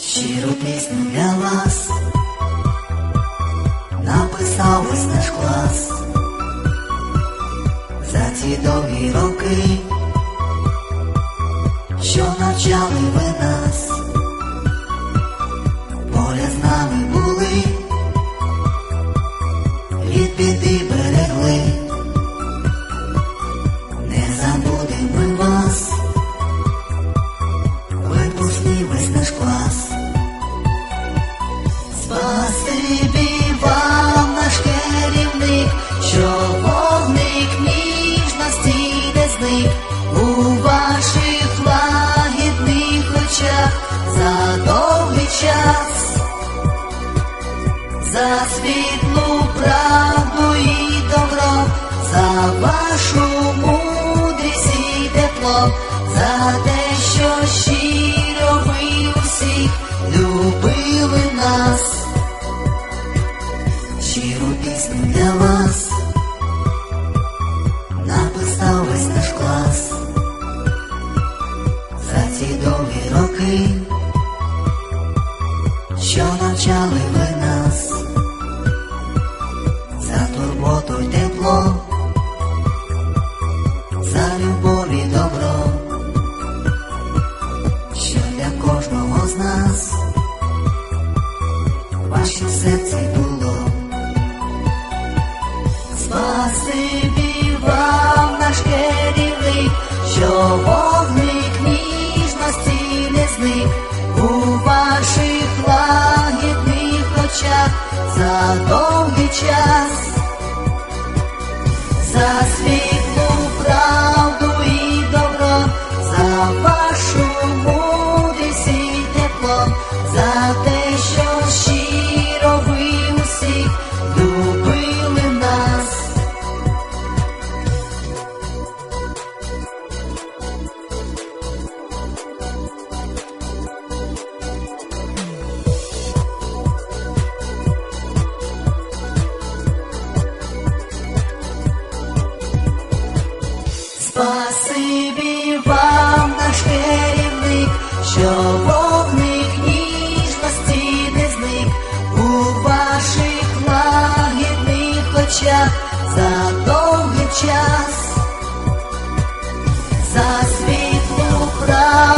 Щиру пісню для вас. Написав весь наш клас. За ці довгі роки, що навчали ви нас, I'm світлу правду і добро, за вашу мудрість і тепло, за те, що щиро ви усіх любили нас. Щиру пісню для вас. Написав весь наш клас. За ці довгі роки, що навчали ви вашім серці було. Спасибі вам, наш керівник, що вогник ніжності не зник у ваших лагідних очах за довгий час, за світлу обличчя за довгий час, за світлу правду.